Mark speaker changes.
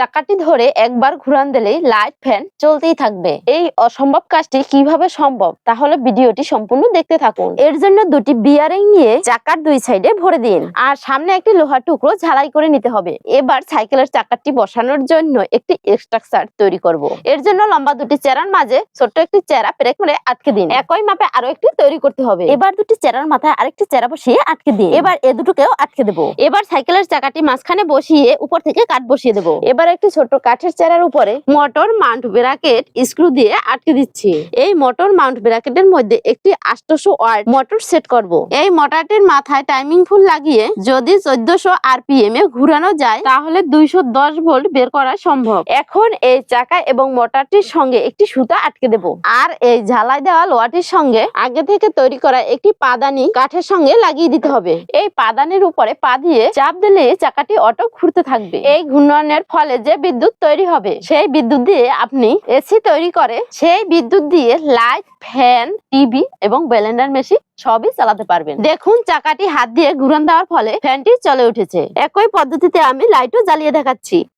Speaker 1: চাকাটি ধরে একবার ঘুরান দিলেই লাইট ফ্যান চলতেই থাকবে। এই অসম্ভব কাজটি কীভাবে সম্ভব? তাহলে ভিডিওটি সম্পূর্ণ দেখতে থাকুন। এর জন্য দুটি বিয়ারিং নিয়ে চাকার দুই সাইডে ভরে দিন। আর সামনে একটি লোহার টুকরো ঝালাই করে নিতে হবে। এবার সাইকেলের চাকাটি বসানোর জন্য একটি স্ট্রাকচার তৈরি করব। এর জন্য লম্বা দুটি চেরার মাঝে ছোট্ট একটি চেরা পেরেক করে আটকে দিন। একই মাপে আরও একটি তৈরি করতে হবে। এবার দুটি চেরার মাথায় আরেকটি চেরা বসিয়ে আটকে দিন। এবার এ দুটোকেও আটকে দেবো। এবার সাইকেলের চাকাটি মাঝখানে বসিয়ে উপর থেকে কাঠ বসিয়ে দেবো। এবার একটি ছোট কাঠের চেরার উপরে মোটর মাউন্ট ব্রাকেট স্ক্রু দিয়ে আটকে দিচ্ছি। এই মোটর মাউন্ট ব্রাকেটের মধ্যে একটি আটশো ওয়াট মোটর সেট করব। এই মোটরটির মাথায় টাইমিং ফুল লাগিয়ে যদি চোদ্দশো আরপিএম এ ঘুরানো যায়, তাহলে দুইশো দশ ভোল্ট বের করা সম্ভব। এখন এই চাকা এবং মোটরটির সঙ্গে একটি সুতা আটকে দেব। আর এই ঝালাই দেওয়া লোহাটির সঙ্গে আগে থেকে তৈরি করা একটি পাদানি কাঠের সঙ্গে লাগিয়ে দিতে হবে। এই পাদানির উপরে পা দিয়ে চাপ দিলে চাকাটি অটো ঘুরতে থাকবে। এই ঘূর্ণনের ফলে যে বিদ্যুৎ তৈরি হবে, সেই বিদ্যুৎ দিয়ে আপনি এসি তৈরি করে, সেই বিদ্যুৎ দিয়ে লাইট ফ্যান টিভি এবং ব্লেন্ডার মেশিন সবই চালাতে পারবেন। দেখুন, চাকাটি হাত দিয়ে ঘুরান দেওয়ার ফলে ফ্যানটি চলে উঠেছে। একই পদ্ধতিতে আমি লাইটও জ্বালিয়ে দেখাচ্ছি।